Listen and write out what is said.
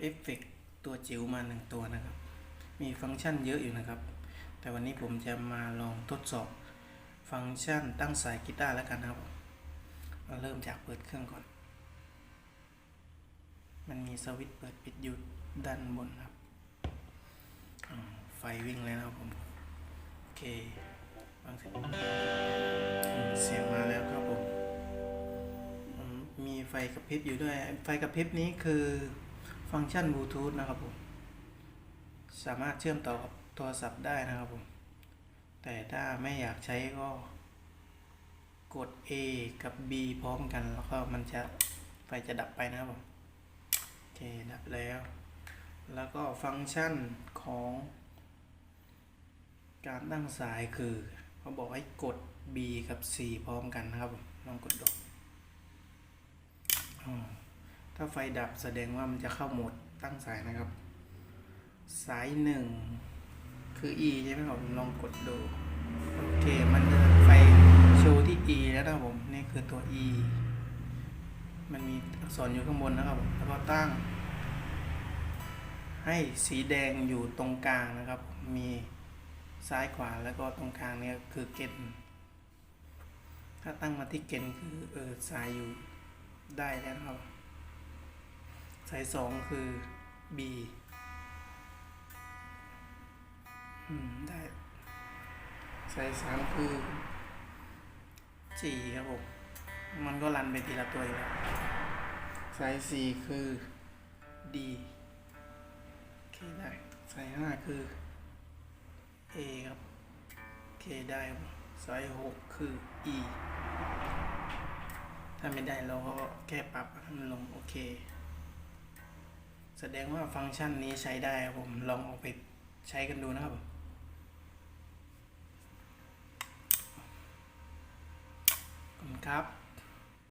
เอฟเฟกตัวจิ๋วมาหนึ่งตัวนะครับ มีฟังก์ชันเยอะอยู่นะครับ แต่วันนี้ผมจะมาลองทดสอบ ฟังก์ชันตั้งสายกีตาร์แล้วกันนะครับมาเริ่มจากเปิดเครื่องก่อน มันมีสวิตช์เปิดปิดอยู่ด้านบนครับ ไฟวิ่งเลยนะครับผม โอเคฟังเสียงมเสียงมาแล้วครับผม มีไฟกระพริบอยู่ด้วย ไฟกระพริบนี้คือ ฟังก์ชันบลูทูธนะครับผมสามารถเชื่อมต่อกับโทรศัพท์ได้นะครับผมแต่ถ้าไม่อยากใช้ก็กด A กับ B พร้อมกันแล้วก็มันจะไฟจะดับไปนะครับผมโอเคดับแล้ว แล้วก็ฟังก์ชันของการตั้งสายคือเขาบอกให้กด B กับ C พร้อมกันนะครับผมลองกดดูอ๋อ ถ้าไฟดับแสดงว่ามันจะเข้าโหมดตั้งสายนะครับ สายหนึ่งคือ E ใช่ไหมครับผมลองกดดูโอเค มันจะไฟโชว์ที่ E แล้วนะครับผม นี่คือตัว E มันมีอักษรอยู่ข้างบนนะครับผมแล้วก็ตั้ง ให้สีแดงอยู่ตรงกลางนะครับ มีซ้ายขวาแล้วก็ตรงกลางเนี่ยคือเกณฑ์ถ้าตั้งมาที่เกณฑ์คือเออสายอยู่ได้แล้วครับ สายสองคือ B อืม ได้ สายสามคือ G ครับผม มันก็รันไปทีละตัวอยู่แล้วสายสี่คือ D โอเคได้ สายห้าคือ A ครับโอเคได้ครับสายหกคือ E ถ้าไม่ได้เราก็แก้ปรับให้มันลง โอเค แสดงว่าฟังก์ชันนี้ใช้ได้ครับผมลองเอาไปใช้กันดูนะครับผมขอบคุณครับ